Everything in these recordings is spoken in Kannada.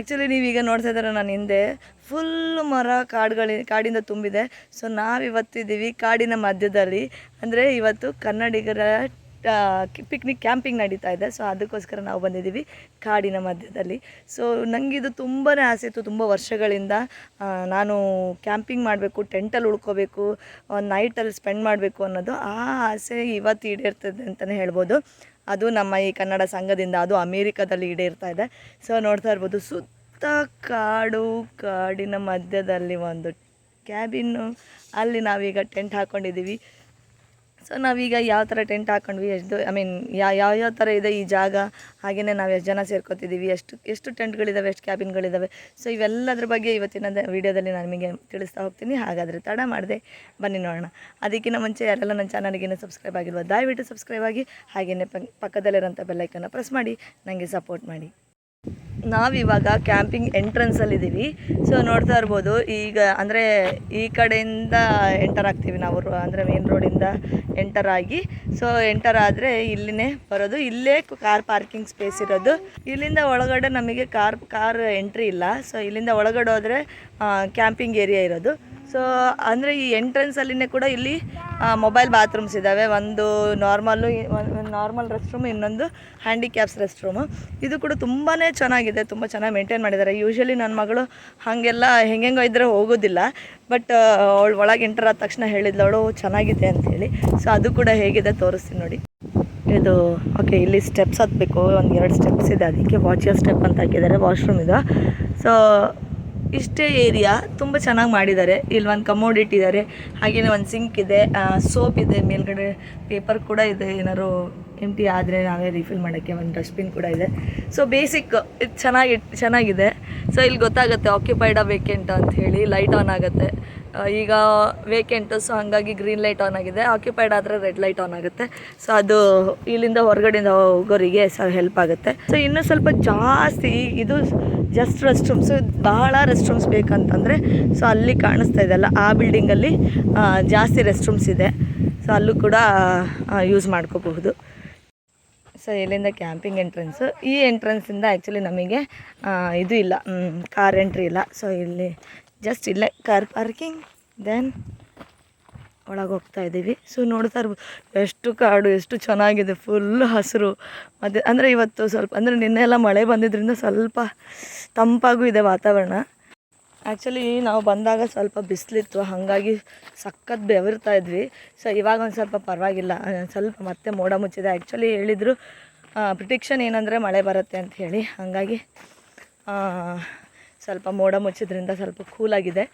ಆ್ಯಕ್ಚುಲಿ ನೀವೀಗ ನೋಡ್ತಾ ಇದ್ದಾರೆ ನಾನು ಹಿಂದೆ ಫುಲ್ ಮರ ಕಾಡುಗಳಿ ಕಾಡಿಂದ ತುಂಬಿದೆ. ಸೊ ನಾವಿವತ್ತಿದ್ದೀವಿ ಕಾಡಿನ ಮಧ್ಯದಲ್ಲಿ. ಅಂದರೆ ಇವತ್ತು ಕನ್ನಡಿಗರ ಪಿಕ್ನಿಕ್ ಕ್ಯಾಂಪಿಂಗ್ ನಡೀತಾ ಇದೆ. ಸೊ ಅದಕ್ಕೋಸ್ಕರ ನಾವು ಬಂದಿದ್ದೀವಿ ಕಾಡಿನ ಮಧ್ಯದಲ್ಲಿ. ಸೊ ನನಗಿದು ತುಂಬಾ ಆಸೆ ಇತ್ತು. ತುಂಬ ವರ್ಷಗಳಿಂದ ನಾನು ಕ್ಯಾಂಪಿಂಗ್ ಮಾಡಬೇಕು ಟೆಂಟಲ್ಲಿ ಉಳ್ಕೋಬೇಕು ನೈಟಲ್ಲಿ ಸ್ಪೆಂಡ್ ಮಾಡಬೇಕು ಅನ್ನೋದು. ಆ ಆಸೆ ಇವತ್ತು ಈಡೇರ್ತದೆ ಅಂತಲೇ ಹೇಳ್ಬೋದು. ಅದು ನಮ್ಮ ಈ ಕನ್ನಡ ಸಂಘದಿಂದ, ಅದು ಅಮೇರಿಕಾದಲ್ಲಿ ಈಡೇರ್ತಾ ಇದೆ. ಸೊ ನೋಡ್ತಾ ಇರ್ಬೋದು, ಸುತ್ತ ಕಾಡು ಕಾಡಿನ ಮಧ್ಯದಲ್ಲಿ ಒಂದು ಕ್ಯಾಬಿನ್ನು ಅಲ್ಲಿ ನಾವೀಗ ಟೆಂಟ್ ಹಾಕ್ಕೊಂಡಿದ್ದೀವಿ ಸೊ ನಾವೀಗ ಯಾವ ಥರ ಟೆಂಟ್ ಹಾಕೊಂಡ್ವಿ, ಎಷ್ಟು ಐ ಮೀನ್ ಯಾವ ಯಾವ ಥರ ಇದೆ ಈ ಜಾಗ? ಹಾಗೆಯೇ ನಾವು ಎಷ್ಟು ಜನ ಸೇರ್ಕೋತಿದ್ದೀವಿ ಎಷ್ಟು ಎಷ್ಟು ಟೆಂಟ್ಗಳಿದ್ದಾವೆ ಎಷ್ಟು ಕ್ಯಾಬಿನ್ಗಳಿದ್ದಾವೆ ಸೊ ಇವೆಲ್ಲದ್ರ ಬಗ್ಗೆ ಇವತ್ತಿನ ವಿಡಿಯೋದಲ್ಲಿ ನಾನು ನಿಮಗೆ ತಿಳಿಸ್ತಾ ಹೋಗ್ತೀನಿ. ಹಾಗಾದರೆ ತಡ ಮಾಡಿದೆ. ಬನ್ನಿ ನೋಡೋಣ. ಅದಕ್ಕಿಂತ ಮುಂಚೆ ಯಾರೆಲ್ಲ ನನ್ನ ಚಾನಲ್ಗೆ ಸಬ್ಸ್ಕ್ರೈಬ್ ಆಗಿಲ್ವ, ದಯವಿಟ್ಟು ಸಬ್ಸ್ಕ್ರೈಬ್ ಆಗಿ ಹಾಗೆಯೇ ಪಕ್ಕದಲ್ಲಿರೋಂಥ ಬೆಲ್ಲೈಕನ್ನು ಪ್ರೆಸ್ ಮಾಡಿ ನನಗೆ ಸಪೋರ್ಟ್ ಮಾಡಿ. ನಾವಿವಾಗ ಕ್ಯಾಂಪಿಂಗ್ ಎಂಟ್ರೆನ್ಸಲ್ಲಿದ್ದೀವಿ. ಸೊ ನೋಡ್ತಾ ಇರ್ಬೋದು, ಈಗ ಅಂದರೆ ಈ ಕಡೆಯಿಂದ ಎಂಟರ್ ಆಗ್ತೀವಿ ನಾವು ಅಂದರೆ ಮೇನ್ ರೋಡಿಂದ ಎಂಟರ್ ಆಗಿ. ಸೊ ಎಂಟರ್ ಆದರೆ ಇಲ್ಲಿನೇ ಬರೋದು. ಇಲ್ಲೇ ಕಾರ್ ಪಾರ್ಕಿಂಗ್ ಸ್ಪೇಸ್ ಇರೋದು. ಇಲ್ಲಿಂದ ಒಳಗಡೆ ನಮಗೆ ಕಾರ್ ಕಾರ್ ಎಂಟ್ರಿ ಇಲ್ಲ. ಸೊ ಇಲ್ಲಿಂದ ಒಳಗಡೆ ಹೋದರೆ ಕ್ಯಾಂಪಿಂಗ್ ಏರಿಯಾ ಇರೋದು. ಸೊ ಅಂದರೆ ಈ ಎಂಟ್ರೆನ್ಸಲ್ಲಿನೇ ಕೂಡ ಇಲ್ಲಿ ಮೊಬೈಲ್ ಬಾತ್ರೂಮ್ಸ್ ಇದ್ದಾವೆ ಒಂದು ನಾರ್ಮಲ್ಲು ಒಂದು ನಾರ್ಮಲ್ ರೆಸ್ಟ್ ರೂಮ್ ಇನ್ನೊಂದು ಹ್ಯಾಂಡಿಕ್ಯಾಪ್ಸ್ ರೆಸ್ಟ್ ರೂಮು ಇದು ಕೂಡ ತುಂಬಾ ಚೆನ್ನಾಗಿದೆ, ತುಂಬ ಚೆನ್ನಾಗಿ ಮೇಂಟೈನ್ ಮಾಡಿದ್ದಾರೆ. ಯೂಶ್ವಲಿ ನನ್ನ ಮಗಳು ಹಾಗೆಲ್ಲ ಹೆಂಗೆಂಗೋ ಇದ್ದರೆ ಹೋಗೋದಿಲ್ಲ. ಬಟ್ ಅವಳು ಒಳಗೆ ಎಂಟರ್ ಆದ ತಕ್ಷಣ ಹೇಳಿದ್ಲು ಅವಳು ಚೆನ್ನಾಗಿದೆ ಅಂಥೇಳಿ ಸೊ ಅದು ಕೂಡ ಹೇಗಿದೆ, ತೋರಿಸ್ತೀನಿ ನೋಡಿ. ಇದು ಓಕೆ ಇಲ್ಲಿ ಸ್ಟೆಪ್ಸ್ ಹತ್ತಬೇಕು ಒಂದು ಎರಡು ಸ್ಟೆಪ್ಸ್ ಇದೆ. ಅದಕ್ಕೆ ವಾಚಿಯರ್ ಸ್ಟೆಪ್ ಅಂತ ಹಾಕಿದ್ದಾರೆ. ವಾಶ್ರೂಮ್ ಇದು. ಸೊ ಇಷ್ಟೇ ಏರಿಯಾ ತುಂಬ ಚೆನ್ನಾಗಿ ಮಾಡಿದ್ದಾರೆ. ಇಲ್ಲಿ ಒಂದು ಕಮೋಡಿಟ್ ಇಟ್ಟಿದ್ದಾರೆ ಹಾಗೆಯೇ ಒಂದು ಸಿಂಕ್ ಇದೆ ಸೋಪ್ ಇದೆ, ಮೇಲ್ಗಡೆ ಪೇಪರ್ ಕೂಡ ಇದೆ. ಏನಾದ್ರು ಎಂಟಿ ಆದರೆ ನಾವೇ ರಿಫಿಲ್ ಮಾಡೋಕ್ಕೆ ಒಂದು ಡಸ್ಟ್ಬಿನ್ ಕೂಡ ಇದೆ. ಸೊ ಬೇಸಿಕ್ ಇದು ಚೆನ್ನಾಗಿ, ಚೆನ್ನಾಗಿದೆ. ಸೊ ಇಲ್ಲಿ ಗೊತ್ತಾಗುತ್ತೆ ಆಕ್ಯುಪೈಡ ವೇಕೆಂಟ್ ಅಂತ ಹೇಳಿ ಲೈಟ್ ಆನ್ ಆಗುತ್ತೆ. ಈಗ ವೇಕೆಂಟ್ ಸೊ ಹಾಗಾಗಿ ಗ್ರೀನ್ ಲೈಟ್ ಆನ್ ಆಗಿದೆ. ಆಕ್ಯುಪೈಡ್ ಆದರೆ ರೆಡ್ ಲೈಟ್ ಆನ್ ಆಗುತ್ತೆ. ಸೊ ಅದು ಇಲ್ಲಿಂದ ಹೊರಗಡೆಯಿಂದ ಹೋಗೋರಿಗೆ ಸೊ ಹೆಲ್ಪ್ ಆಗುತ್ತೆ. ಸೊ ಇನ್ನೂ ಸ್ವಲ್ಪ ಜಾಸ್ತಿ ಇದು ಜಸ್ಟ್ ರೆಸ್ಟ್ ರೂಮ್ಸ್ ಬಹಳ ರೆಸ್ಟ್ ರೂಮ್ಸ್ ಬೇಕಂತಂದರೆ ಸೊ ಅಲ್ಲಿ ಕಾಣಿಸ್ತಾ ಇದೆಲ್ಲ ಆ ಬಿಲ್ಡಿಂಗಲ್ಲಿ ಜಾಸ್ತಿ ರೆಸ್ಟ್ ರೂಮ್ಸ್ ಇದೆ. ಸೊ ಅಲ್ಲೂ ಕೂಡ ಯೂಸ್ ಮಾಡ್ಕೋಬಹುದು. ಸೊ ಇಲ್ಲಿಂದ ಕ್ಯಾಂಪಿಂಗ್ ಎಂಟ್ರೆನ್ಸು ಈ ಎಂಟ್ರೆನ್ಸಿಂದ ಆ್ಯಕ್ಚುಲಿ ನಮಗೆ ಇದು ಇಲ್ಲ ಕಾರ್ ಎಂಟ್ರಿ ಇಲ್ಲ. ಸೊ ಇಲ್ಲಿ ಜಸ್ಟ್ ಇಲ್ಲೇ ಕಾರ್ ಪಾರ್ಕಿಂಗ್ ದೆನ್ ಒಳಗೆ ಹೋಗ್ತಾ ಇದ್ದೀವಿ. ಸೊ ನೋಡ್ತಾ ಇರ್ಬೋದು ಎಷ್ಟು ಕಾಡು, ಎಷ್ಟು ಚೆನ್ನಾಗಿದೆ ಫುಲ್ ಹಸಿರು. ಮತ್ತು, ಅಂದರೆ ಇವತ್ತು ಸ್ವಲ್ಪ, ಅಂದರೆ ನಿನ್ನೆ ಎಲ್ಲ ಮಳೆ ಬಂದಿದ್ದರಿಂದ ಸ್ವಲ್ಪ ತಂಪಾಗೂ ಇದೆ ವಾತಾವರಣ. ಆ್ಯಕ್ಚುಲಿ ನಾವು ಬಂದಾಗ ಸ್ವಲ್ಪ ಬಿಸಿಲಿತ್ತು, ಹಾಗಾಗಿ ಸಖತ್ ಬೆವರ್ತಾ ಇದ್ವಿ. ಸೊ ಇವಾಗ ಒಂದು ಸ್ವಲ್ಪ ಪರವಾಗಿಲ್ಲ ಸ್ವಲ್ಪ ಮತ್ತೆ ಮೋಡ ಮುಚ್ಚಿದೆ. ಆ್ಯಕ್ಚುಲಿ ಹೇಳಿದರು ಪ್ರಿಟಿಕ್ಷನ್ ಏನಂದರೆ ಮಳೆ ಬರುತ್ತೆ ಅಂತ ಹೇಳಿ. ಹಾಗಾಗಿ ಸ್ವಲ್ಪ ಮೋಡ ಮುಚ್ಚಿದ್ರಿಂದ ಸ್ವಲ್ಪ ಕೂಲಾಗಿದೆ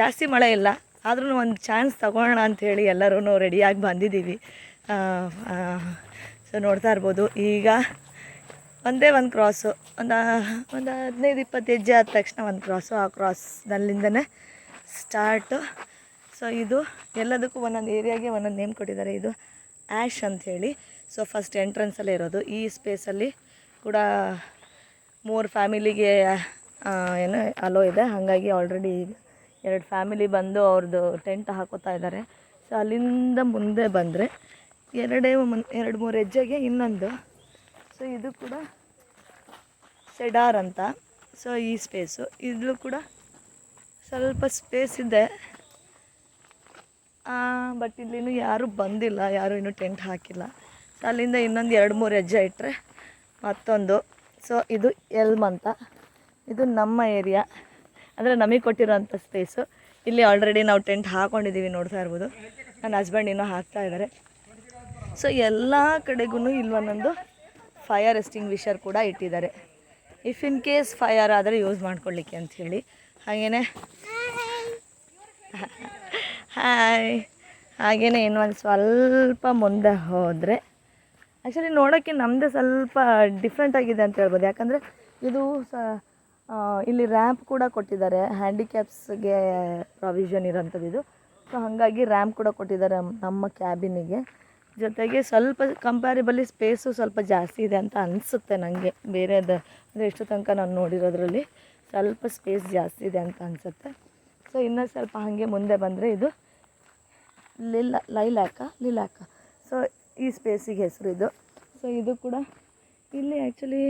ಜಾಸ್ತಿ ಮಳೆ ಇಲ್ಲ. ಆದ್ರೂ ಒಂದು ಚಾನ್ಸ್ ತಗೊಳ್ಳೋಣ ಅಂಥೇಳಿ ಎಲ್ಲರೂ ರೆಡಿಯಾಗಿ ಬಂದಿದ್ದೀವಿ. ಸೊ ನೋಡ್ತಾ ಇರ್ಬೋದು. ಈಗ ಒಂದೇ ಒಂದು ಕ್ರಾಸು ಒಂದು ಒಂದು ಹದಿನೈದು ಇಪ್ಪತ್ತು ಹೆಜ್ಜೆ ಆದ ತಕ್ಷಣ ಒಂದು ಕ್ರಾಸು ಆ ಕ್ರಾಸ್ನಲ್ಲಿಂದನೇ ಸ್ಟಾರ್ಟು ಸೊ ಇದು ಎಲ್ಲದಕ್ಕೂ ಒಂದೊಂದು ಏರಿಯಾಗೆ ಒಂದೊಂದು ನೇಮ್ ಕೊಟ್ಟಿದ್ದಾರೆ. ಇದು ಆ್ಯಶ್ ಅಂಥೇಳಿ ಸೊ ಫಸ್ಟ್ ಎಂಟ್ರೆನ್ಸಲ್ಲೇ ಇರೋದು. ಈ ಸ್ಪೇಸಲ್ಲಿ ಕೂಡ ಮೂರು ಫ್ಯಾಮಿಲಿಗೆ ಏನು ಅಲೋ ಇದೆ. ಹಾಗಾಗಿ ಆಲ್ರೆಡಿ ಎರಡು ಫ್ಯಾಮಿಲಿ ಬಂದು ಅವ್ರದ್ದು ಟೆಂಟ್ ಹಾಕೋತಾ ಇದ್ದಾರೆ. ಸೊ ಅಲ್ಲಿಂದ ಮುಂದೆ ಬಂದರೆ ಎರಡೇ ಮುನ್ ಎರಡು ಮೂರು ಹೆಜ್ಜೆಗೆ ಇನ್ನೊಂದು. ಸೊ ಇದು ಕೂಡ ಸೆಡಾರ್ ಅಂತ. ಸೊ ಈ ಸ್ಪೇಸು ಇಲ್ಲೂ ಕೂಡ ಸ್ವಲ್ಪ ಸ್ಪೇಸ್ ಇದೆ. ಬಟ್ ಇಲ್ಲಿನೂ ಯಾರೂ ಬಂದಿಲ್ಲ. ಯಾರೂ ಇನ್ನೂ ಟೆಂಟ್ ಹಾಕಿಲ್ಲ. ಸೊ ಅಲ್ಲಿಂದ ಇನ್ನೊಂದು ಎರಡು ಮೂರು ಹೆಜ್ಜೆ ಇಟ್ಟರೆ ಮತ್ತೊಂದು. ಸೊ ಇದು ಎಲ್ಮ್ ಅಂತ. ಇದು ನಮ್ಮ ಏರಿಯಾ ಅಂದರೆ ನಮಗೆ ಕೊಟ್ಟಿರೋಂಥ ಸ್ಪೇಸು ಇಲ್ಲಿ ಆಲ್ರೆಡಿ ನಾವು ಟೆಂಟ್ ಹಾಕ್ಕೊಂಡಿದ್ದೀವಿ ನೋಡ್ತಾ ಇರ್ಬೋದು. ನನ್ನ ಹಸ್ಬೆಂಡ್ ಇನ್ನೂ ಹಾಕ್ತಾ ಇದ್ದಾರೆ ಸೊ ಎಲ್ಲ ಕಡೆಗೂ ಇಲ್ಲಿ ಒಂದೊಂದು ಫೈರ್ ಎಸ್ಟಿಂಗ್ವಿಷರ್ ಕೂಡ ಇಟ್ಟಿದ್ದಾರೆ. ಇಫ್ ಇನ್ ಕೇಸ್ ಫೈರ್ ಆದರೆ ಯೂಸ್ ಮಾಡ್ಕೊಳ್ಳಿಕ್ಕೆ ಅಂಥೇಳಿ ಹಾಗೆಯೇ ಹಾಯ್ ಹಾಗೆಯೇ ಇನ್ನೊಂದು ಸ್ವಲ್ಪ ಮುಂದೆ ಹೋದರೆ ಆ್ಯಕ್ಚುಲಿ ನೋಡೋಕ್ಕೆ ನಮ್ಮದೇ ಸ್ವಲ್ಪ ಡಿಫ್ರೆಂಟ್ ಆಗಿದೆ ಅಂತ ಹೇಳ್ಬೋದು. ಯಾಕಂದರೆ ಇದು ಸ ಇಲ್ಲಿ ರ್ಯಾಂಪ್ ಕೂಡ ಕೊಟ್ಟಿದ್ದಾರೆ. ಹ್ಯಾಂಡಿಕ್ಯಾಪ್ಸ್ಗೆ ಪ್ರಾವಿಷನ್ ಇರೋಂಥದ್ದು ಇದು. ಸೊ ಹಾಗಾಗಿ ರ್ಯಾಂಪ್ ಕೂಡ ಕೊಟ್ಟಿದ್ದಾರೆ ನಮ್ಮ ಕ್ಯಾಬಿನಿಗೆ ಜೊತೆಗೆ ಸ್ವಲ್ಪ ಕಂಪ್ಯಾರಿಬಲಿ ಸ್ಪೇಸು ಸ್ವಲ್ಪ ಜಾಸ್ತಿ ಇದೆ ಅಂತ ಅನಿಸುತ್ತೆ ನನಗೆ ಬೇರೆದು ಅಂದರೆ ಎಷ್ಟು ತನಕ ನಾನು ನೋಡಿರೋದ್ರಲ್ಲಿ ಸ್ವಲ್ಪ ಸ್ಪೇಸ್ ಜಾಸ್ತಿ ಇದೆ ಅಂತ ಅನಿಸುತ್ತೆ. ಸೊ ಇನ್ನೂ ಸ್ವಲ್ಪ ಹಾಗೆ ಮುಂದೆ ಬಂದರೆ ಇದು ಲಿಲ್ಲ ಲೈಲ್ಯಾಕ ಲಿಲ್ಯಾಕ ಸೊ ಈ ಸ್ಪೇಸಿಗೆ ಹೆಸರು ಇದು. ಸೊ ಇದು ಕೂಡ ಇಲ್ಲಿ ಆ್ಯಕ್ಚುಲಿ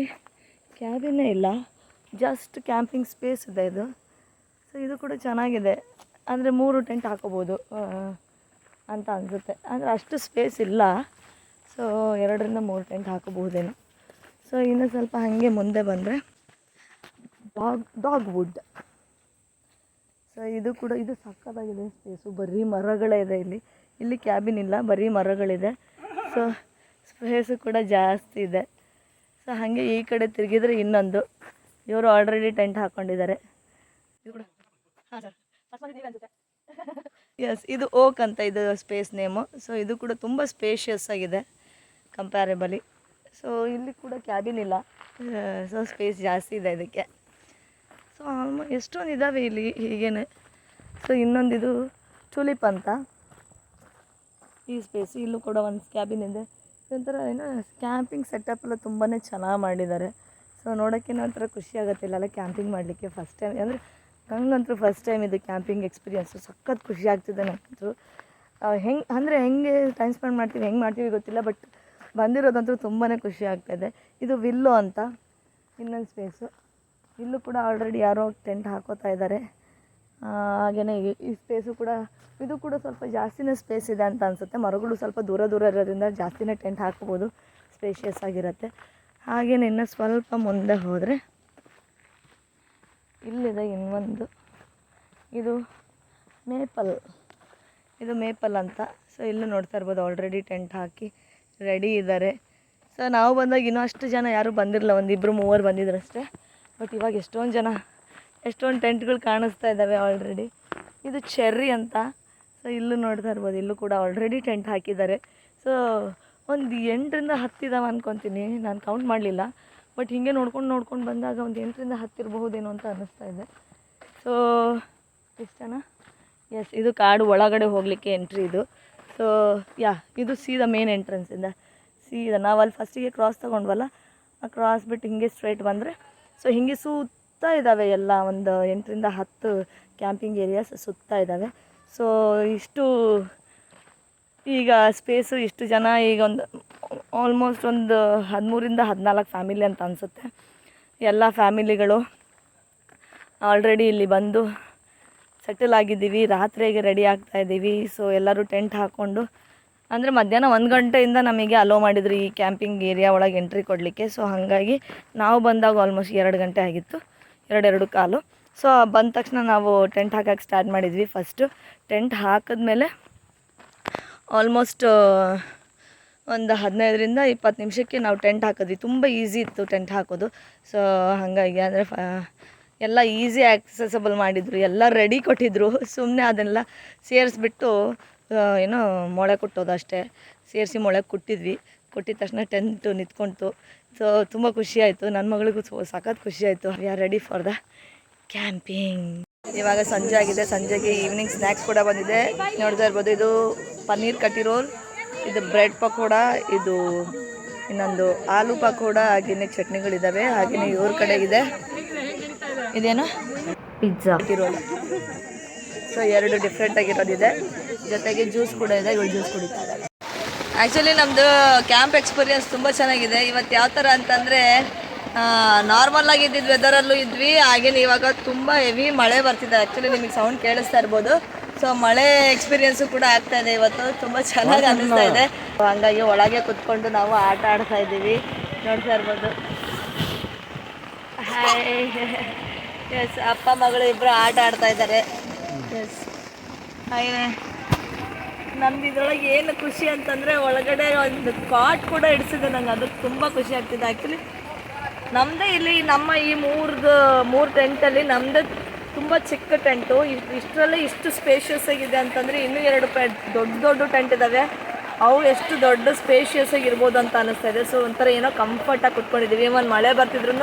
ಕ್ಯಾಬಿನೇ ಇಲ್ಲ. ಜಸ್ಟ್ ಕ್ಯಾಂಪಿಂಗ್ ಸ್ಪೇಸ್ ಇದೆ ಇದು. ಸೊ ಇದು ಕೂಡ ಚೆನ್ನಾಗಿದೆ. ಅಂದರೆ ಮೂರು ಟೆಂಟ್ ಹಾಕೋಬೋದು ಅಂತ ಅನಿಸುತ್ತೆ. ಅಂದರೆ ಅಷ್ಟು ಸ್ಪೇಸ್ ಇಲ್ಲ. ಸೊ ಎರಡರಿಂದ ಮೂರು ಟೆಂಟ್ ಹಾಕೋಬಹುದೇನೋ. ಸೊ ಇನ್ನು ಸ್ವಲ್ಪ ಹಾಗೆ ಮುಂದೆ ಬಂದರೆ ಡಾಗ್ ಡಾಗ್ ವುಡ್ ಸೊ ಇದು ಕೂಡ, ಇದು ಸಕ್ಕತ್ತಾಗಿದೆ ಸ್ಪೇಸು ಬರೀ ಮರಗಳೇ ಇದೆ ಇಲ್ಲಿ. ಇಲ್ಲಿ ಕ್ಯಾಬಿನ್ ಇಲ್ಲ, ಬರೀ ಮರಗಳಿದೆ. ಸೊ ಸ್ಪೇಸು ಕೂಡ ಜಾಸ್ತಿ ಇದೆ. ಸೊ ಹಾಗೆ ಈ ಕಡೆ ತಿರುಗಿದ್ರೆ ಇನ್ನೊಂದು. ಇವರು ಆಲ್ರೆಡಿ ಟೆಂಟ್ ಹಾಕೊಂಡಿದ್ದಾರೆ. ಎಸ್ ಇದು ಓಕ್ ಅಂತ ಇದು ಸ್ಪೇಸ್ ನೇಮು ಸೊ ಇದು ಕೂಡ ತುಂಬ ಸ್ಪೇಷಿಯಸ್ ಆಗಿದೆ ಕಂಪ್ಯಾರೇಬಲಿ ಸೊ ಇಲ್ಲಿ ಕೂಡ ಕ್ಯಾಬಿನ್ ಇಲ್ಲ. ಸೊ ಸ್ಪೇಸ್ ಜಾಸ್ತಿ ಇದೆ ಇದಕ್ಕೆ. ಸೊ ಎಷ್ಟೊಂದು ಇದ್ದಾವೆ ಇಲ್ಲಿ ಹೀಗೇನೆ. ಸೊ ಇದು ಟುಲಿಪ್ ಅಂತ. ಈ ಸ್ಪೇಸ್ ಇಲ್ಲೂ ಕೂಡ ಒಂದು ಕ್ಯಾಬಿನ್ ಇದೆ. ಒಂಥರ ಏನೋ ಕ್ಯಾಂಪಿಂಗ್ ಸೆಟಪ್ ಎಲ್ಲ ತುಂಬಾ ಚೆನ್ನಾಗಿ ಮಾಡಿದ್ದಾರೆ. ಸೊ ನೋಡೋಕ್ಕೆ ಒಂಥರ ಖುಷಿ ಆಗುತ್ತೆ. ಇಲ್ಲೆಲ್ಲ ಕ್ಯಾಂಪಿಂಗ್ ಮಾಡಲಿಕ್ಕೆ ಫಸ್ಟ್ ಟೈಮ್ ಅಂದರೆ ನನಗಂತೂ ಫಸ್ಟ್ ಟೈಮ್ ಇದು ಕ್ಯಾಂಪಿಂಗ್ ಎಕ್ಸ್ಪೀರಿಯನ್ಸು ಸಖತ್ ಖುಷಿ ಆಗ್ತಿದೆ ನನಗಂತೂ ಹೆಂಗೆ, ಅಂದರೆ ಹೆಂಗೆ ಟೈಮ್ ಸ್ಪೆಂಡ್ ಮಾಡ್ತೀವಿ, ಹೆಂಗೆ ಮಾಡ್ತೀವಿ ಗೊತ್ತಿಲ್ಲ ಬಟ್ ಬಂದಿರೋದಂತೂ ತುಂಬಾ ಖುಷಿ ಆಗ್ತಾಯಿದೆ ಇದು ವಿಲ್ಲೋ ಅಂತ, ಇನ್ನೊಂದು ಸ್ಪೇಸು ಇಲ್ಲೂ ಕೂಡ ಆಲ್ರೆಡಿ ಯಾರೋ ಟೆಂಟ್ ಹಾಕೋತಾ ಇದ್ದಾರೆ ಹಾಗೆಯೇ ಈ ಸ್ಪೇಸು ಕೂಡ, ಇದು ಕೂಡ ಸ್ವಲ್ಪ ಜಾಸ್ತಿನೇ ಸ್ಪೇಸ್ ಇದೆ ಅಂತ ಅನಿಸುತ್ತೆ. ಮರಗಳು ಸ್ವಲ್ಪ ದೂರ ದೂರ ಇರೋದ್ರಿಂದ ಜಾಸ್ತಿನೇ ಟೆಂಟ್ ಹಾಕ್ಬೋದು. ಸ್ಪೇಷಿಯಸ್ ಆಗಿರುತ್ತೆ. ಹಾಗೆಯೇ ಇನ್ನು ಸ್ವಲ್ಪ ಮುಂದೆ ಹೋದರೆ ಇಲ್ಲಿದೆ ಇನ್ನೊಂದು. ಇದು ಮೇಪಲ್. ಇದು ಮೇಪಲ್ ಅಂತ. ಸೊ ಇಲ್ಲೂ ನೋಡ್ತಾ ಇರ್ಬೋದು ಆಲ್ರೆಡಿ ಟೆಂಟ್ ಹಾಕಿ ರೆಡಿ ಇದ್ದಾರೆ ಸೊ ನಾವು ಬಂದಾಗ ಇನ್ನೂ ಅಷ್ಟು ಜನ ಯಾರೂ ಬಂದಿರಲಿಲ್ಲ ಒಂದು ಇಬ್ಬರು ಮೂವರು ಬಂದಿದ್ರು ಅಷ್ಟೇ ಬಟ್ ಇವಾಗ ಎಷ್ಟೊಂದು ಜನ, ಎಷ್ಟೊಂದು ಟೆಂಟ್ಗಳು ಕಾಣಿಸ್ತಾ ಇದ್ದಾವೆ ಆಲ್ರೆಡಿ ಇದು ಚೆರ್ರಿ ಅಂತ. ಸೊ ಇಲ್ಲೂ ನೋಡ್ತಾ ಇರ್ಬೋದು, ಇಲ್ಲೂ ಕೂಡ ಆಲ್ರೆಡಿ ಟೆಂಟ್ ಹಾಕಿದ್ದಾರೆ. ಸೊ ಒಂದು ಎಂಟರಿಂದ ಹತ್ತಿದಾವೆ ಅನ್ಕೊತೀನಿ. ನಾನು ಕೌಂಟ್ ಮಾಡಲಿಲ್ಲ. ಬಟ್ ಹೀಗೆ ನೋಡ್ಕೊಂಡು ನೋಡ್ಕೊಂಡು ಬಂದಾಗ ಒಂದು ಎಂಟರಿಂದ ಹತ್ತಿರಬಹುದೇನೋ ಅಂತ ಅನ್ನಿಸ್ತಾ ಇದೆ. ಸೊ ಎಷ್ಟು ಎಸ್ ಇದು ಕಾಡು ಒಳಗಡೆ ಹೋಗಲಿಕ್ಕೆ ಎಂಟ್ರಿ ಇದು. ಸೊ ಯಾ ಇದು ಸೀದಾ ಮೇನ್ ಎಂಟ್ರೆನ್ಸಿಂದ ಸೀದಾ ನಾವು ಅಲ್ಲಿ ಫಸ್ಟಿಗೆ ಕ್ರಾಸ್ ತೊಗೊಂಡ್ವಲ್ಲ? ಆ ಕ್ರಾಸ್ ಬಿಟ್ಟು ಹಿಂಗೆ ಸ್ಟ್ರೈಟ್ ಬಂದರೆ ಸೊ ಹಿಂಗೆ ಸುತ್ತ ಇದ್ದಾವೆ ಎಲ್ಲ ಒಂದು ಎಂಟರಿಂದ ಹತ್ತು ಕ್ಯಾಂಪಿಂಗ್ ಏರಿಯಾಸ್ ಸುತ್ತ ಇದ್ದಾವೆ ಸೊ ಇಷ್ಟು ಈಗ ಸ್ಪೇಸು ಇಷ್ಟು ಜನ ಈಗ ಒಂದು ಆಲ್ಮೋಸ್ಟ್ ಒಂದು ಹದಿಮೂರಿಂದ ಹದಿನಾಲ್ಕು ಫ್ಯಾಮಿಲಿ ಅಂತ ಅನಿಸುತ್ತೆ. ಎಲ್ಲ ಫ್ಯಾಮಿಲಿಗಳು ಆಲ್ರೆಡಿ ಇಲ್ಲಿ ಬಂದು ಸೆಟಲ್ ಆಗಿದ್ದೀವಿ, ರಾತ್ರಿಗೆ ರೆಡಿ ಆಗ್ತಾ ಇದ್ದೀವಿ. ಸೊ ಎಲ್ಲರೂ ಟೆಂಟ್ ಹಾಕ್ಕೊಂಡು ಅಂದರೆ ಮಧ್ಯಾಹ್ನ ಒಂದು ಗಂಟೆಯಿಂದ ನಮಗೆ ಅಲೋ ಮಾಡಿದ್ರು ಈ ಕ್ಯಾಂಪಿಂಗ್ ಏರಿಯಾ ಒಳಗೆ ಎಂಟ್ರಿ ಕೊಡಲಿಕ್ಕೆ. ಸೊ ಹಾಗಾಗಿ ನಾವು ಬಂದಾಗ ಆಲ್ಮೋಸ್ಟ್ ಎರಡು ಗಂಟೆ ಆಗಿತ್ತು, ಎರಡೆರಡು ಕಾಲು. ಸೊ ಬಂದ ತಕ್ಷಣ ನಾವು ಟೆಂಟ್ ಹಾಕಕ್ಕೆ ಸ್ಟಾರ್ಟ್ ಮಾಡಿದ್ವಿ ಫಸ್ಟು ಟೆಂಟ್ ಹಾಕಿದ್ಮೇಲೆ ಆಲ್ಮೋಸ್ಟ್ ಒಂದು ಹದಿನೈದರಿಂದ ಇಪ್ಪತ್ತು ನಿಮಿಷಕ್ಕೆ ನಾವು ಟೆಂಟ್ ಹಾಕಿದ್ವಿ. ತುಂಬ ಈಸಿ ಇತ್ತು ಟೆಂಟ್ ಹಾಕೋದು. ಸೊ ಹಾಗಾಗಿ ಅಂದರೆ ಫ, ಎಲ್ಲ ಈಸಿ ಆಕ್ಸೆಸಬಲ್ ಮಾಡಿದರು. ಎಲ್ಲ ರೆಡಿ ಕೊಟ್ಟಿದ್ದರು ಸುಮ್ಮನೆ ಅದನ್ನೆಲ್ಲ ಸೇರಿಸ್ಬಿಟ್ಟು ಏನು ಮೊಳೆ ಕೊಟ್ಟೋದು ಅಷ್ಟೇ. ಸೇರಿಸಿ ಮೊಳೆ ಕೊಟ್ಟಿದ್ವಿ. ಕೊಟ್ಟಿದ ತಕ್ಷಣ ಟೆಂಟು ನಿಂತ್ಕೊಳ್ತು ಸೊ ತುಂಬ ಖುಷಿಯಾಯಿತು ನನ್ನ ಮಗಳಿಗೂ ಸಖತ್ ಖುಷಿ ಆಯಿತು. We are ready for the camping ಇವಾಗ ಸಂಜೆ ಆಗಿದೆ ಸಂಜೆಗೆ ಈವ್ನಿಂಗ್ ಸ್ನ್ಯಾಕ್ಸ್ ಕೂಡ ಬಂದಿದೆ. ನೋಡ್ತಾ ಇರ್ಬೋದು ಇದು ಪನ್ನೀರ್ ಕಟ್ಟಿ ರೋಲ್ ಇದು ಬ್ರೆಡ್ ಪಕೋಡ ಇದು ಇನ್ನೊಂದು ಆಲೂ ಪಕೋಡ ಹಾಗೆಯೇ ಚಟ್ನಿಗಳಿದ್ದಾವೆ ಹಾಗೆಯೇ ಇವ್ರ ಇದೆ. ಇದೇನು? ಪಿಜ್ಜಾ ಕಟ್ಟಿರೋಲ್ ಸೊ ಎರಡು ಡಿಫ್ರೆಂಟ್ ಆಗಿರೋದಿದೆ ಜೊತೆಗೆ ಜ್ಯೂಸ್ ಕೂಡ ಇದೆ ಇವಳು ಜ್ಯೂಸ್ ಕುಡಿತಾರೆ. ಆ್ಯಕ್ಚುಲಿ ನಮ್ಮದು ಕ್ಯಾಂಪ್ ಎಕ್ಸ್ಪೀರಿಯನ್ಸ್ ತುಂಬ ಚೆನ್ನಾಗಿದೆ. ಇವತ್ತು ಯಾವ ಥರ ಅಂತಂದರೆ ನಾರ್ಮಲ್ ಆಗಿ ವೆದರ್ ವೆದರಲ್ಲೂ ಇದ್ವಿ. ಹಾಗೇನೆ ಇವಾಗ ತುಂಬ ಹೆವಿ ಮಳೆ ಬರ್ತಿದೆ. ಆ್ಯಕ್ಚುಲಿ ನಿಮಗೆ ಸೌಂಡ್ ಕೇಳಿಸ್ತಾ ಇರ್ಬೋದು. ಸೊ ಮಳೆ ಎಕ್ಸ್ಪೀರಿಯನ್ಸು ಕೂಡ ಆಗ್ತಾ ಇದೆ ಇವತ್ತು. ತುಂಬ ಚೆನ್ನಾಗಿ ಅನ್ನಿಸ್ತಾ ಇದೆ. ಹಂಗಾಗಿ ಒಳಗೆ ಕುತ್ಕೊಂಡು ನಾವು ಆಟ ಆಡ್ತಾ ಇದ್ದೀವಿ. ನೋಡ್ತಾ ಇರ್ಬೋದು. ಹಾಯ್ ಎಸ್ ಅಪ್ಪ ಮಗಳು ಇಬ್ಬರು ಆಟ ಆಡ್ತಾ ಇದ್ದಾರೆ. ಎಸ್ ಹಾಗೆ ನಮ್ದು ಇದ್ರೊಳಗೆ ಏನು ಖುಷಿ ಅಂತಂದರೆ ಒಳಗಡೆ ಒಂದು ಕಾಟ್ ಕೂಡ ಇಡಿಸಿದೆ ನಂಗೆ. ಅದಕ್ಕೆ ತುಂಬ ಖುಷಿ ಆಗ್ತಿದೆ. ಆ್ಯಕ್ಚುಲಿ ನಮ್ಮದೇ ಇಲ್ಲಿ ನಮ್ಮ ಈ ಮೂರ್ದು ಮೂರು ಟೆಂಟಲ್ಲಿ ನಮ್ಮದೇ ತುಂಬ ಚಿಕ್ಕ ಟೆಂಟು. ಇಷ್ಟರಲ್ಲಿ ಇಷ್ಟು ಸ್ಪೇಷಿಯಸ್ ಆಗಿದೆ ಅಂತಂದರೆ ಇನ್ನೂ ಎರಡು ದೊಡ್ಡ ದೊಡ್ಡ ಟೆಂಟ್ ಇದ್ದಾವೆ ಅವು ಎಷ್ಟು ದೊಡ್ಡ ಸ್ಪೇಷಿಯಸ್ ಆಗಿರ್ಬೋದು ಅಂತ ಅನಿಸ್ತಾ ಇದೆ. ಸೊ ಒಂಥರ ಏನೋ ಕಂಫರ್ಟಾಗಿ ಕುತ್ಕೊಂಡಿದ್ದೀವಿ ಒಂದು ಮಳೆ ಬರ್ತಿದ್ರು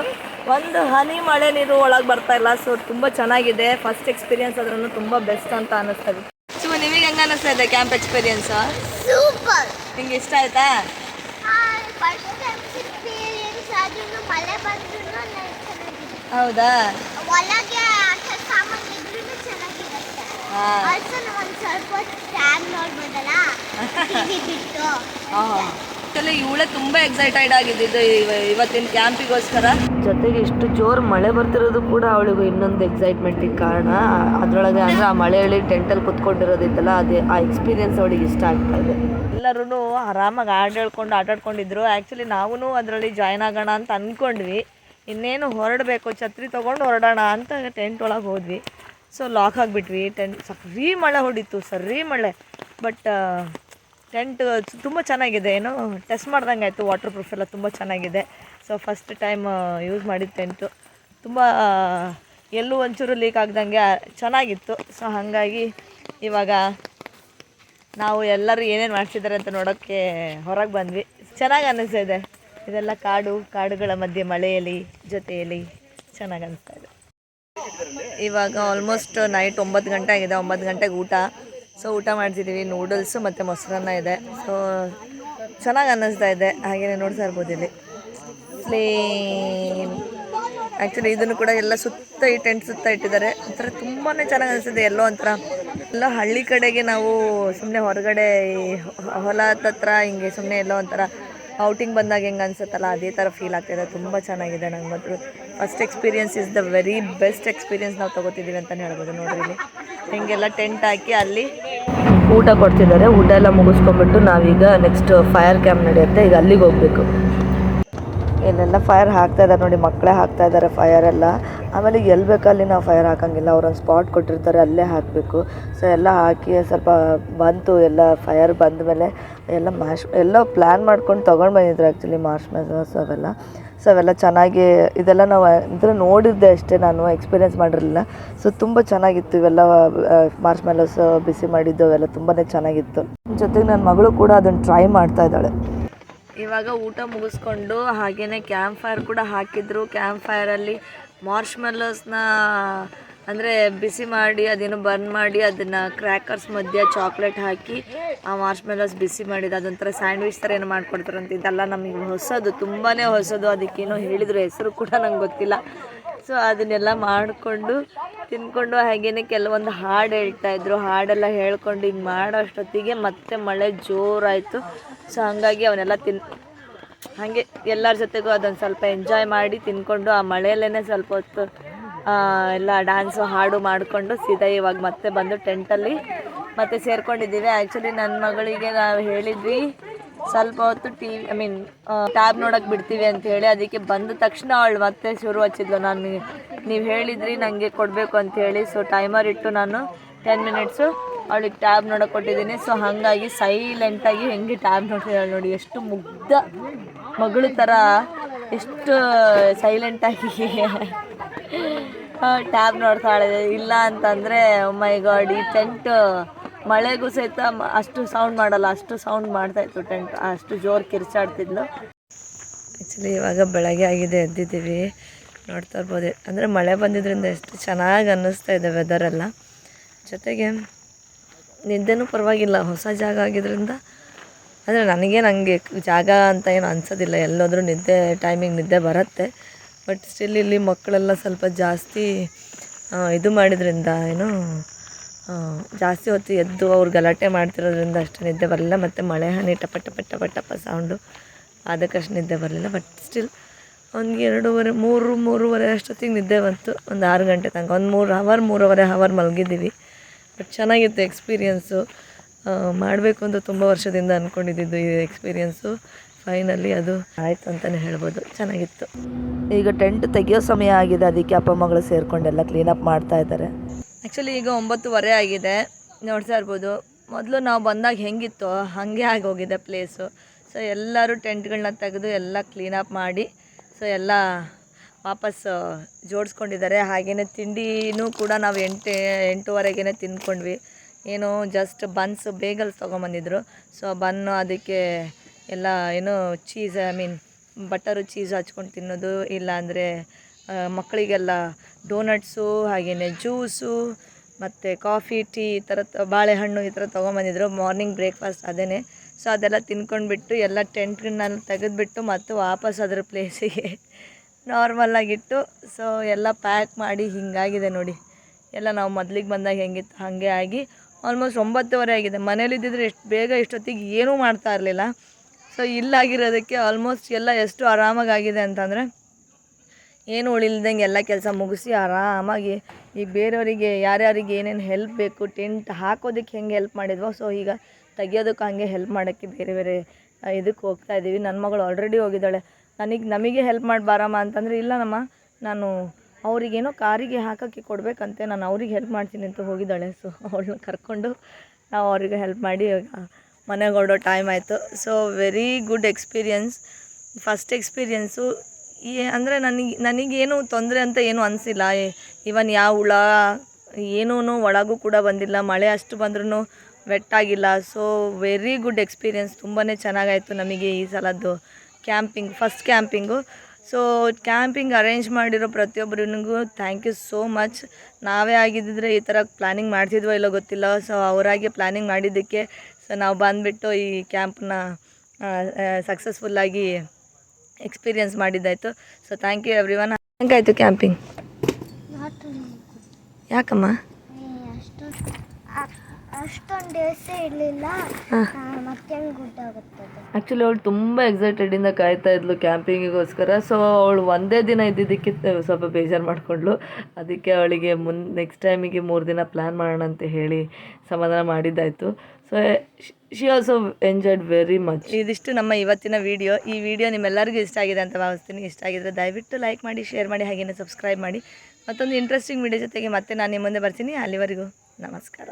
ಒಂದು ಹನಿ ಮಳೆ ನೀರು ಒಳಗೆ ಬರ್ತಾ ಇಲ್ಲ. ಸೊ ತುಂಬ ಚೆನ್ನಾಗಿದೆ. ಫಸ್ಟ್ ಎಕ್ಸ್ಪೀರಿಯನ್ಸ್ ಆದ್ರೂ ತುಂಬ ಬೆಸ್ಟ್ ಅಂತ ಅನ್ನಿಸ್ತಾ ಇದೆ. ಸೊ ನಿಮಗೆ ಹೆಂಗೆ ಅನ್ನಿಸ್ತಾ ಇದೆ ಕ್ಯಾಂಪ್ ಎಕ್ಸ್ಪೀರಿಯನ್ಸ್ ಸೂಪರ್ ನಿಂಗೆ ಇಷ್ಟ ಆಯ್ತಾ ಫಸ್ಟ್ ಎಕ್ಸ್ಪೀರಿಯನ್ಸ್ ಆದ್ರೂ ಮಳೆ ಬಂದ್ರೂ ಚೆನ್ನಾಗಿದೆ ಹೌದಾ? ಒಳಗೆ ಸಾಮಾನು ಇದ್ರೂ ಚೆನ್ನಾಗಿರುತ್ತೆ. ಒಂದು ಸ್ವಲ್ಪ ಟ್ಯಾಬ್ ನೋಡ್ಬೋದಲ್ಲ? ಟಿವಿ ಬಿಟ್ಟು. ಆಕ್ಚುಲಿ ಇವಳೆ ತುಂಬ ಎಕ್ಸೈಟೆಡ್ ಆಗಿದ್ದು ಇವತ್ತಿನ ಕ್ಯಾಂಪಿಗೋಸ್ಕರ ಜೊತೆಗೆ ಇಷ್ಟು ಜೋರು ಮಳೆ ಬರ್ತಿರೋದು ಕೂಡ ಅವಳಿಗೂ ಇನ್ನೊಂದು ಎಕ್ಸೈಟ್ಮೆಂಟಿಗೆ ಕಾರಣ. ಅದರೊಳಗೆ ಅಂದರೆ ಆ ಮಳೆಯಲ್ಲಿ ಟೆಂಟಲ್ಲಿ ಕುತ್ಕೊಂಡಿರೋದಿತ್ತಲ್ಲ ಅದೇ ಆ ಎಕ್ಸ್ಪೀರಿಯನ್ಸ್ ಅವಳಿಗೆ ಇಷ್ಟ ಆಗ್ತಾ ಇದೆ. ಎಲ್ಲರೂ ಆರಾಮಾಗಿ ಆಟ ಆಟಾಡ್ಕೊಂಡಿದ್ರು. ಆಟ ಆಡ್ಕೊಂಡಿದ್ರು ಆ್ಯಕ್ಚುಲಿ ನಾವೂ ಅದರಲ್ಲಿ ಜಾಯ್ನ್ ಆಗೋಣ ಅಂತ ಅಂದ್ಕೊಂಡ್ವಿ ಇನ್ನೇನು ಹೊರಡಬೇಕು ಛತ್ರಿ ತೊಗೊಂಡು ಹೊರಡೋಣ ಅಂತ ಟೆಂಟ್ ಒಳಗೆ ಹೋದ್ವಿ. So lock ಆಗಿಬಿಟ್ವಿ. ಟೆಂಟ್ ಸರಿ ಮಳೆ ಹೊಡಿತು ಸರಿ ಮಳೆ. ಬಟ್ ಟೆಂಟ್ ತುಂಬ ಚೆನ್ನಾಗಿದೆ. ಏನೋ ಟೆಸ್ಟ್ ಮಾಡ್ದಂಗೆ ಆಯಿತು ವಾಟರ್ ಪ್ರೂಫ್ ಎಲ್ಲ ತುಂಬ ಚೆನ್ನಾಗಿದೆ. ಸೊ ಫಸ್ಟ್ ಟೈಮ್ ಯೂಸ್ ಮಾಡಿದ ಟೆಂಟು ತುಂಬ ಎಲ್ಲೂ ಒಂಚೂರು ಲೀಕ್ ಆಗ್ದಂಗೆ ಚೆನ್ನಾಗಿತ್ತು. ಸೊ ಹಾಗಾಗಿ ಇವಾಗ ನಾವು ಎಲ್ಲರೂ ಏನೇನು ಮಾಡ್ತಿದ್ದಾರೆ ಅಂತ ನೋಡೋಕ್ಕೆ ಹೊರಗೆ ಬಂದ್ವಿ. ಚೆನ್ನಾಗಿ ಅನ್ನಿಸ್ತಾ ಇದೆ. ಇದೆಲ್ಲ ಕಾಡು, ಕಾಡುಗಳ ಮಧ್ಯೆ ಮಳೆಯಲ್ಲಿ ಜೊತೆಯಲ್ಲಿ ಚೆನ್ನಾಗಿ ಅನಿಸ್ತಾ ಇದೆ. ಇವಾಗ ಆಲ್ಮೋಸ್ಟ್ ನೈಟ್ ಒಂಬತ್ತು ಗಂಟೆ ಆಗಿದೆ, ಒಂಬತ್ತು ಗಂಟೆಗೆ ಊಟ. ಸೊ ಊಟ ಮಾಡ್ತಿದ್ದೀವಿ ನೂಡಲ್ಸು ಮತ್ತು ಮೊಸರನ್ನ ಇದೆ. ಸೊ ಚೆನ್ನಾಗಿ ಅನ್ನಿಸ್ತಾ ಇದೆ. ಹಾಗೆಯೇ ನೋಡ್ತಾ ಇರ್ಬೋದು ಇಲ್ಲಿ. ಪ್ಲೇನ್ ಆ್ಯಕ್ಚುಲಿ ಇದನ್ನು ಕೂಡ ಎಲ್ಲ ಸುತ್ತ ಈ ಟೆಂಟ್ ಸುತ್ತ ಇಟ್ಟಿದ್ದಾರೆ. ಒಂಥರ ತುಂಬಾ ಚೆನ್ನಾಗಿ ಅನಿಸ್ತಿದೆ ಎಲ್ಲೋ ಒಂಥರ, ಎಲ್ಲ ಹಳ್ಳಿ ಕಡೆಗೆ ನಾವು ಸುಮ್ಮನೆ ಹೊರಗಡೆ ಈ ಹೊ- ಹೊಲದ ಹತ್ರ ಹಿಂಗೆ ಸುಮ್ಮನೆ ಎಲ್ಲೋ ಒಂಥರ ಔಟಿಂಗ್ ಬಂದಾಗ ಹೆಂಗೆ ಅನಿಸುತ್ತಲ್ಲ, ಅದೇ ಥರ ಫೀಲ್ ಆಗ್ತಾಯಿದೆ ತುಂಬ ಚೆನ್ನಾಗಿದೆ ನಂಗೆ ಮಾತ್ರ. First experience is the very best experience ನಾವು ತೊಗೋತಿದ್ದೀವಿ ಅಂತಲೇ ಹೇಳ್ಬೋದು ನೋಡ್ರಿ ಇಲ್ಲಿ. ಹಿಂಗೆಲ್ಲ ಟೆಂಟ್ ಹಾಕಿ ಅಲ್ಲಿ ಊಟ ಕೊಡ್ತಿದ್ದಾರೆ. ಊಟ ಎಲ್ಲ ಮುಗಿಸ್ಕೊಂಡ್ಬಿಟ್ಟು ನಾವೀಗ ನೆಕ್ಸ್ಟ್ ಫೈರ್ ಕ್ಯಾಂಪ್ ನಡೆಯುತ್ತೆ. ಈಗ ಅಲ್ಲಿಗೆ ಹೋಗಬೇಕು. ಇಲ್ಲೆಲ್ಲ ಫೈರ್ ಹಾಕ್ತಾ ಇದ್ದಾರೆ ನೋಡಿ, ಮಕ್ಕಳೇ ಹಾಕ್ತಾ ಇದ್ದಾರೆ ಫೈರ್ ಎಲ್ಲ. ಆಮೇಲೆ ಎಲ್ಲಿ ಬೇಕಲ್ಲಿ ನಾವು ಫೈರ್ ಹಾಕೋಂಗಿಲ್ಲ. ಅವ್ರೊಂದು ಸ್ಪಾಟ್ ಕೊಟ್ಟಿರ್ತಾರೆ, ಅಲ್ಲೇ ಹಾಕಬೇಕು. ಸೊ ಎಲ್ಲ ಹಾಕಿ ಸ್ವಲ್ಪ ಬಂತು, ಎಲ್ಲ ಫೈರ್ ಬಂದ ಮೇಲೆ ಎಲ್ಲ ಮಾಶ್ ಎಲ್ಲ ಪ್ಲ್ಯಾನ್ ಮಾಡ್ಕೊಂಡು ತೊಗೊಂಡು ಬಂದಿದ್ರು ಆ್ಯಕ್ಚುಲಿ ಮಾರ್ಷ್ ಮೆಸರ್ಸ್ ಅವೆಲ್ಲ. ಸೊ ಅವೆಲ್ಲ ಚೆನ್ನಾಗಿ, ಇದೆಲ್ಲ ನಾವು ಅಂದರೆ ನೋಡಿದ್ದೆ ಅಷ್ಟೇ ನಾನು ಎಕ್ಸ್ಪೀರಿಯೆನ್ಸ್ ಮಾಡಿರಲಿಲ್ಲ. ಸೊ ತುಂಬ ಚೆನ್ನಾಗಿತ್ತು ಇವೆಲ್ಲ ಮಾರ್ಷ್ ಮೆಲೋಸ್ ಬಿಸಿ ಮಾಡಿದ್ದು, ಅವೆಲ್ಲ ತುಂಬಾ ಚೆನ್ನಾಗಿತ್ತು. ಜೊತೆಗೆ ನನ್ನ ಮಗಳು ಕೂಡ ಅದನ್ನು ಟ್ರೈ ಮಾಡ್ತಾ ಇದ್ದಾಳೆ. ಇವಾಗ ಊಟ ಮುಗಿಸ್ಕೊಂಡು ಹಾಗೆಯೇ ಕ್ಯಾಂಪ್ ಫೈರ್ ಕೂಡ ಹಾಕಿದ್ರು. ಕ್ಯಾಂಪ್ ಫೈರಲ್ಲಿ ಮಾರ್ಷ್ ಮೆಲ್ಲೋಸ್ನ ಅಂದರೆ ಬಿಸಿ ಮಾಡಿ, ಅದೇನು ಬರ್ನ್ ಮಾಡಿ, ಅದನ್ನು ಕ್ರ್ಯಾಕರ್ಸ್ ಮಧ್ಯೆ ಚಾಕ್ಲೇಟ್ ಹಾಕಿ, ಆ ಮಾರ್ಷ್ ಮೆಲೋಸ್ ಬಿಸಿ ಮಾಡಿದ, ಅದೊಂಥರ ಸ್ಯಾಂಡ್ವಿಚ್ ಥರ ಏನು ಮಾಡ್ಕೊಡ್ತಾರಂತ ಇದೆಲ್ಲ ನಮಗೆ ಹೊಸದು ತುಂಬಾ ಹೊಸದು. ಅದಕ್ಕೇನೋ ಹೇಳಿದರು, ಹೆಸರು ಕೂಡ ನಂಗೆ ಗೊತ್ತಿಲ್ಲ. ಸೊ ಅದನ್ನೆಲ್ಲ ಮಾಡಿಕೊಂಡು, ತಿನ್ಕೊಂಡು ಹಾಗೇನೆ ಕೆಲವೊಂದು ಹಾಡು ಹೇಳ್ತಾ ಇದ್ರು. ಹಾಡೆಲ್ಲ ಹೇಳ್ಕೊಂಡು ಹಿಂಗೆ ಮಾಡೋ ಅಷ್ಟೊತ್ತಿಗೆ ಮತ್ತೆ ಮಳೆ ಜೋರಾಯಿತು. ಸೊ ಹಾಗಾಗಿ ಅವನ್ನೆಲ್ಲ ತಿನ್, ಹಾಗೆ ಎಲ್ಲರ ಜೊತೆಗೂ ಅದೊಂದು ಸ್ವಲ್ಪ ಎಂಜಾಯ್ ಮಾಡಿ ತಿನ್ಕೊಂಡು, ಆ ಮಳೆಯಲ್ಲೇ ಸ್ವಲ್ಪ ಹೊತ್ತು ಎಲ್ಲ ಡ್ಯಾನ್ಸು ಹಾಡು ಮಾಡಿಕೊಂಡು ಸೀದಾ ಇವಾಗ ಮತ್ತೆ ಬಂದು ಟೆಂಟಲ್ಲಿ ಮತ್ತೆ ಸೇರ್ಕೊಂಡಿದ್ದೀವಿ. ಆ್ಯಕ್ಚುಲಿ ನನ್ನ ಮಗಳಿಗೆ ನಾವು ಹೇಳಿದ್ವಿ, ಸ್ವಲ್ಪ ಹೊತ್ತು T V I mean tab ನೋಡೋಕೆ ಬಿಡ್ತೀವಿ ಅಂತ ಹೇಳಿ. ಅದಕ್ಕೆ ಬಂದ ತಕ್ಷಣ ಅವಳು ಮತ್ತೆ ಶುರು ಹಚ್ಚಿದ್ಲು. ನಾನು ನೀವು ಹೇಳಿದ್ರಿ ನನಗೆ ಕೊಡಬೇಕು ಅಂತ ಹೇಳಿ. ಸೊ ಟೈಮರ್ ಇಟ್ಟು ನಾನು ಟೆನ್ ಮಿನಿಟ್ಸು ಅವಳಿಗೆ ಟ್ಯಾಬ್ ನೋಡಕ್ಕೆ ಕೊಟ್ಟಿದ್ದೀನಿ. ಸೊ ಹಾಗಾಗಿ ಸೈಲೆಂಟಾಗಿ ಹೆಂಗೆ ಟ್ಯಾಬ್ ನೋಡ್ತಿದ್ದಾಳೆ ನೋಡಿ, ಎಷ್ಟು ಮುಗ್ಧ ಮಗಳು ಥರ ಎಷ್ಟು ಸೈಲೆಂಟಾಗಿ ಟ್ಯಾಬ್ ನೋಡ್ತಾಳೆ, ಇಲ್ಲ ಅಂತಂದರೆ ಮೈ ಗಾಡ್ ಈ ಟೆಂಟ್ ಮಳೆಗೂ ಸಹಿತ ಅಷ್ಟು ಸೌಂಡ್ ಮಾಡಲ್ಲ, ಅಷ್ಟು ಸೌಂಡ್ ಮಾಡ್ತಾ ಇತ್ತು ಟೆಂಟ್ ಅಷ್ಟು ಜೋರು ಕಿರ್ಚಾಡ್ತಿದ್ಲು. ಆ್ಯಕ್ಚುಲಿ ಇವಾಗ ಬೆಳಗ್ಗೆ ಆಗಿದೆ ಎದ್ದಿದ್ದೀವಿ, ನೋಡ್ತಾ ಇರ್ಬೋದು. ಅಂದರೆ ಮಳೆ ಬಂದಿದ್ದರಿಂದ ಎಷ್ಟು ಚೆನ್ನಾಗಿ ಅನ್ನಿಸ್ತಾ ಇದೆ ವೆದರೆಲ್ಲ ಜೊತೆಗೆ, ನಿದ್ದೆನೂ ಪರವಾಗಿಲ್ಲ, ಹೊಸ ಜಾಗ ಆಗಿದ್ದರಿಂದ ಅಂದರೆ ನನಗೇನು ಹಂಗೆ ಜಾಗ ಅಂತ ಏನು ಅನ್ಸೋದಿಲ್ಲ, ಎಲ್ಲೋದ್ರೂ ನಿದ್ದೆ ಟೈಮಿಗೆ ನಿದ್ದೆ ಬರುತ್ತೆ. ಬಟ್ ಸ್ಟಿಲ್ ಇಲ್ಲಿ ಮಕ್ಕಳೆಲ್ಲ ಸ್ವಲ್ಪ ಜಾಸ್ತಿ ಇದು ಮಾಡಿದ್ರಿಂದ ಏನು ಜಾಸ್ತಿ ಹೊತ್ತು ಎದ್ದು ಅವ್ರು ಗಲಾಟೆ ಮಾಡ್ತಿರೋದ್ರಿಂದ ಅಷ್ಟು ನಿದ್ದೆ ಬರಲಿಲ್ಲ. ಮತ್ತು ಮಳೆ ಹನಿ ಟಪ ಟಪ ಟಪ ಟಪ ಸೌಂಡು ಅದಕ್ಕಷ್ಟು ನಿದ್ದೆ ಬರಲಿಲ್ಲ. ಬಟ್ ಸ್ಟಿಲ್ ಒಂದು ಎರಡೂವರೆ, ಮೂರು, ಮೂರುವರೆ ಅಷ್ಟೊತ್ತಿಗೆ ನಿದ್ದೆ ಬಂತು. ಒಂದು ಆರು ಗಂಟೆ ತನಕ, ಒಂದು ಮೂರು ಹವರ್ ಮೂರುವರೆ ಹವರ್ ಮಲಗಿದ್ದೀವಿ. ಬಟ್ ಚೆನ್ನಾಗಿತ್ತು ಎಕ್ಸ್ಪೀರಿಯೆನ್ಸು ಮಾಡಬೇಕು ಅಂತ ತುಂಬ ವರ್ಷದಿಂದ ಅಂದ್ಕೊಂಡಿದ್ದಿದ್ದು ಈ ಎಕ್ಸ್ಪೀರಿಯನ್ಸು ಫೈನಲಿ ಅದು ಆಯಿತು ಅಂತಲೇ ಹೇಳ್ಬೋದು. ಚೆನ್ನಾಗಿತ್ತು. ಈಗ ಟೆಂಟ್ ತೆಗಿಯೋ ಸಮಯ ಆಗಿದೆ. ಅದಕ್ಕೆ ಅಪ್ಪ ಮಗಳು ಸೇರಿಕೊಂಡೆಲ್ಲ ಕ್ಲೀನಪ್ ಮಾಡ್ತಾ ಇದ್ದಾರೆ. ಆ್ಯಕ್ಚುಲಿ ಈಗ ಒಂಬತ್ತುವರೆ ಆಗಿದೆ. ನೋಡ್ತಾ ಇರ್ಬೋದು. ಮೊದಲು ನಾವು ಬಂದಾಗ ಹೆಂಗಿತ್ತು ಹಾಗೆ ಆಗೋಗಿದೆ ಪ್ಲೇಸು ಸೊ ಎಲ್ಲರೂ ಟೆಂಟ್ಗಳನ್ನ ತೆಗೆದು ಎಲ್ಲ ಕ್ಲೀನಪ್ ಮಾಡಿ ಸೊ ಎಲ್ಲ ವಾಪಸ್ ಜೋಡಿಸ್ಕೊಂಡಿದ್ದಾರೆ. ಹಾಗೆಯೇ ತಿಂಡಿನೂ ಕೂಡ ನಾವು ಎಂಟು ಎಂಟುವರೆಗೇ ತಿಂದ್ಕೊಂಡ್ವಿ. ಏನು ಜಸ್ಟ್ ಬನ್ಸ್ ಬೇಗಲ್ಸ್ ತೊಗೊಂಬಂದಿದ್ರು. ಸೊ ಬನ್ನು ಅದಕ್ಕೆ ಎಲ್ಲ, ಏನು cheese I mean butter cheese ಹಚ್ಕೊಂಡು ತಿನ್ನೋದು ಇಲ್ಲಾಂದರೆ ಮಕ್ಕಳಿಗೆಲ್ಲ ಡೋನಟ್ಸು ಹಾಗೆಯೇ ಜ್ಯೂಸು ಮತ್ತು ಕಾಫಿ ಟೀ ಈ ಥರ ಬಾಳೆಹಣ್ಣು ಈ ಥರ ತೊಗೊಂಬಂದಿದ್ರು. ಮಾರ್ನಿಂಗ್ ಬ್ರೇಕ್ಫಾಸ್ಟ್ ಅದೇ ಸೊ ಅದೆಲ್ಲ ತಿನ್ಕೊಂಡ್ಬಿಟ್ಟು, ಎಲ್ಲ ಟೆಂಟ್ಗಳನ್ನ ತೆಗೆದುಬಿಟ್ಟು, ಮತ್ತು ವಾಪಸ್ ಅದ್ರ ಪ್ಲೇಸಿಗೆ ನಾರ್ಮಲಾಗಿಟ್ಟು ಸೊ ಎಲ್ಲ ಪ್ಯಾಕ್ ಮಾಡಿ, ಹಿಂಗಾಗಿದೆ ನೋಡಿ. ಎಲ್ಲ ನಾವು ಮೊದಲಿಗೆ ಬಂದಾಗ ಹೆಂಗಿತ್ತು, ಹಾಗೆ ಆಗಿ ಆಲ್ಮೋಸ್ಟ್ ಒಂಬತ್ತುವರೆ ಆಗಿದೆ. ಮನೇಲಿದ್ದಿದ್ರೆ ಎಷ್ಟು, ಬೇಗ ಇಷ್ಟೊತ್ತಿಗೆ ಏನೂ ಮಾಡ್ತಾ ಇರಲಿಲ್ಲ. ಸೊ ಇಲ್ಲಾಗಿರೋದಕ್ಕೆ ಆಲ್ಮೋಸ್ಟ್ ಎಲ್ಲ ಎಷ್ಟು ಆರಾಮಾಗಿದೆ ಅಂತಂದರೆ ಏನು ಉಳಿಲ್ದಂಗೆ ಎಲ್ಲ ಕೆಲಸ ಮುಗಿಸಿ ಆರಾಮಾಗಿ ಈ ಬೇರೆಯವರಿಗೆ ಯಾರ್ಯಾರಿಗೆ ಏನೇನು ಹೆಲ್ಪ್ ಬೇಕು ಟೆಂಟ್ ಹಾಕೋದಕ್ಕೆ ಹೆಂಗೆ ಹೆಲ್ಪ್ ಮಾಡಿದ್ವೋ ಸೊ ಈಗ ತೆಗಿಯೋದಕ್ಕೆ ಹಂಗೆ ಹೆಲ್ಪ್ ಮಾಡೋಕ್ಕೆ ಬೇರೆ ಬೇರೆ ಇದಕ್ಕೆ ಹೋಗ್ತಾ ಇದ್ದೀವಿ. ನನ್ನ ಮಗಳು ಆಲ್ರೆಡಿ ಹೋಗಿದ್ದಾಳೆ. ನನಗೆ, ನಮಗೆ ಹೆಲ್ಪ್ ಮಾಡಿ ಬಾರಮ್ಮ ಅಂತಂದರೆ ಇಲ್ಲ ನಮ್ಮ, ನಾನು ಅವರಿಗೇನೋ ಕಾರಿಗೆ ಹಾಕೋಕ್ಕೆ ಕೊಡಬೇಕಂತೆ, ನಾನು ಅವ್ರಿಗೆ ಹೆಲ್ಪ್ ಮಾಡ್ತೀನಿ ಅಂತ ಹೋಗಿದ್ದಾಳೆ. ಸೊ ಅವಳನ್ನ ಕರ್ಕೊಂಡು ನಾವು ಅವ್ರಿಗೆ ಹೆಲ್ಪ್ ಮಾಡಿ ಮನೆಗೆ ಹೊರಡೋ ಟೈಮ್ ಆಯಿತು. So very good experience first experience ಏ ಅಂದರೆ ನನಗೆ, ನನಗೇನು ತೊಂದರೆ ಅಂತ ಏನೂ ಅನಿಸಿಲ್ಲ. ಇವನ್ ಯಾವ ಹುಳ ಏನೂ ಒಳಗೂ ಕೂಡ ಬಂದಿಲ್ಲ. ಮಳೆ ಅಷ್ಟು ಬಂದ್ರೂ ವೆಟ್ಟಾಗಿಲ್ಲ ಸೊ ವೆರಿ ಗುಡ್ ಎಕ್ಸ್ಪೀರಿಯನ್ಸ್ ತುಂಬಾ ಚೆನ್ನಾಗಾಯಿತು ನಮಗೆ ಈ ಸಲದ್ದು camping first camping so camping arrange ಮಾಡಿರೋ ಪ್ರತಿಯೊಬ್ಬರಿಗೂ ಥ್ಯಾಂಕ್ ಯು ಸೋ ಮಚ್ ನಾವೇ ಆಗಿದ್ದಿದ್ರೆ ಈ ಥರ ಪ್ಲ್ಯಾನಿಂಗ್ ಮಾಡ್ತಿದ್ವೋ ಇಲ್ಲೋ ಗೊತ್ತಿಲ್ಲ. ಸೊ ಅವರಾಗೆ ಪ್ಲ್ಯಾನಿಂಗ್ ಮಾಡಿದ್ದಕ್ಕೆ ಸೊ ನಾವು ಬಂದುಬಿಟ್ಟು ಈ ಕ್ಯಾಂಪ್ನ ಸಕ್ಸಸ್ಫುಲ್ಲಾಗಿ ಎಕ್ಸ್ಪೀರಿಯನ್ಸ್ ಮಾಡಿದ್ದಾಯಿತು. So thank you everyone ಹೆಂಗಾಯಿತು ಕ್ಯಾಂಪಿಂಗ್ ಯಾಕಮ್ಮ? ಅಷ್ಟೊಂದು ದಿವಸ ಇರಲಿಲ್ಲ. ಮತ್ತೆ ಗೊತ್ತಾಗುತ್ತದೆ ಆ್ಯಕ್ಚುಲಿ ಅವಳು ತುಂಬ ಎಕ್ಸೈಟೆಡಿಂದ ಕಾಯ್ತಾ ಇದ್ಲು ಕ್ಯಾಂಪಿಂಗಿಗೋಸ್ಕರ ಸೊ ಅವಳು ಒಂದೇ ದಿನ ಇದ್ದಿದ್ದಕ್ಕೆ ಸ್ವಲ್ಪ ಬೇಜಾರು ಮಾಡಿಕೊಂಡ್ಳು. ಅದಕ್ಕೆ ಅವಳಿಗೆ ಮುನ್ ನೆಕ್ಸ್ಟ್ ಟೈಮಿಗೆ ಮೂರು ದಿನ ಪ್ಲ್ಯಾನ್ ಮಾಡೋಣ ಅಂತ ಹೇಳಿ ಸಮಾಧಾನ ಮಾಡಿದ್ದಾಯಿತು. So she also enjoyed very much ಇದಿಷ್ಟು ನಮ್ಮ ಇವತ್ತಿನ ವಿಡಿಯೋ ಈ ವಿಡಿಯೋ ನಿಮ್ಮೆಲ್ಲರಿಗೂ ಇಷ್ಟ ಆಗಿದೆ ಅಂತ ಭಾವಿಸ್ತೀನಿ. ಇಷ್ಟ ಆಗಿದ್ರೆ ದಯವಿಟ್ಟು ಲೈಕ್ ಮಾಡಿ ಶೇರ್ ಮಾಡಿ ಹಾಗೆಯೇ ಸಬ್ಸ್ಕ್ರೈಬ್ ಮಾಡಿ. ಮತ್ತೊಂದು ಇಂಟ್ರೆಸ್ಟಿಂಗ್ ವಿಡಿಯೋ ಜೊತೆಗೆ ಮತ್ತೆ ನಾನು ನಿಮ್ಮ ಮುಂದೆ ಬರ್ತೀನಿ. ಅಲ್ಲಿವರೆಗೂ ನಮಸ್ಕಾರ.